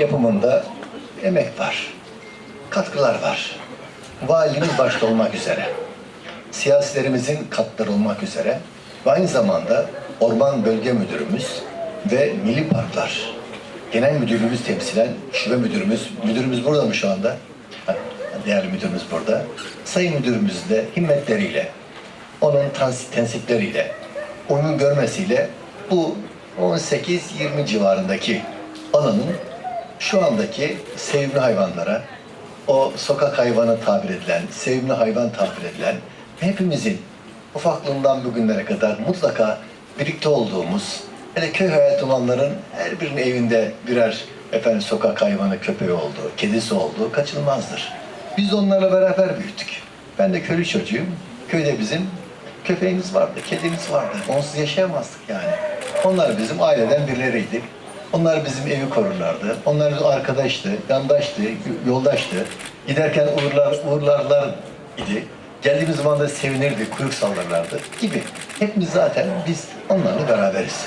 yapımında emek var, katkılar var. Valimiz başta olmak üzere, siyasilerimizin katları olmak üzere ve aynı zamanda Orman Bölge Müdürümüz ve Milli Parklar Genel Müdürlüğümüz temsilen şube müdürümüz, müdürümüz burada mı şu anda? Değerli müdürümüz burada. Sayın müdürümüz de himmetleriyle, onun tensipleriyle, uyum görmesiyle bu 18-20 civarındaki alanın şu andaki sevimli hayvanlara, o sokak hayvanı tabir edilen, sevimli hayvan tabir edilen hepimizin ufaklığından bugünlere kadar mutlaka birlikte olduğumuz, hele köy hayatı olanların her birinin evinde birer efendim sokak hayvanı köpeği oldu, kedisi oldu kaçınılmazdır. Biz onlarla beraber büyüdük. Ben de köylü çocuğum. Köyde bizim köpeğimiz vardı, kedimiz vardı. Onsuz yaşayamazdık yani. Onlar bizim aileden birileriydi. Onlar bizim evi korurlardı. Onlar bizim arkadaştı, yandaştı, yoldaştı. Giderken uğurlar, uğurlarlar idi. Geldiğimiz zaman da sevinirdi, kuyruk sallarlardı gibi. Hepimiz zaten biz onlarla beraberiz.